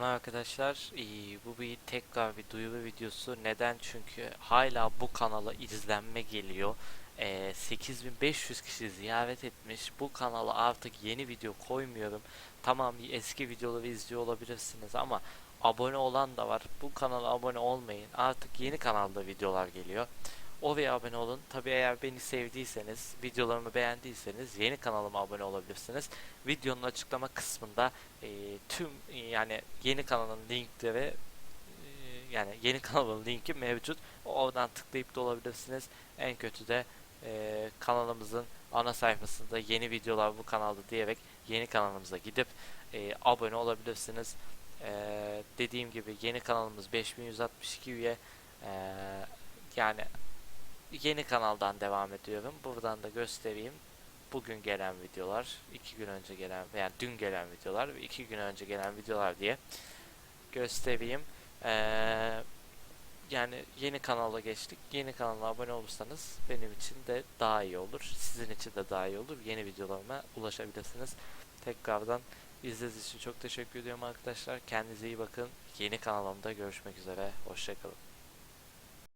Selamlar arkadaşlar. Ee, bu bir tekrar bir duyuru videosu. Neden? Çünkü hala bu kanala izlenme geliyor. Ee, 8500 kişi ziyaret etmiş. Bu kanala artık yeni video koymuyorum. Tamam eski videoları izliyor olabilirsiniz ama abone olan da var. Bu kanala abone olmayın. Artık yeni kanalda videolar geliyor. Oraya abone olun. Tabi eğer beni sevdiyseniz, videolarımı beğendiyseniz yeni kanalıma abone olabilirsiniz. Videonun açıklama kısmında e, tüm e, yani yeni kanalın linkleri e, yani yeni kanalın linki mevcut. Oradan tıklayıp da olabilirsiniz. En kötü de e, kanalımızın ana sayfasında yeni videolar bu kanalda diyerek yeni kanalımıza gidip e, abone olabilirsiniz. E, dediğim gibi yeni kanalımız 5162 üye. E, yani yeni kanaldan devam ediyorum. Buradan da göstereyim. Bugün gelen videolar, iki gün önce gelen yani dün gelen videolar ve iki gün önce gelen videolar diye göstereyim. Ee, yani yeni kanala geçtik. Yeni kanala abone olursanız benim için de daha iyi olur. Sizin için de daha iyi olur. Yeni videolarıma ulaşabilirsiniz. Tekrardan izlediğiniz için çok teşekkür ediyorum arkadaşlar. Kendinize iyi bakın. Yeni kanalımda görüşmek üzere. Hoşçakalın.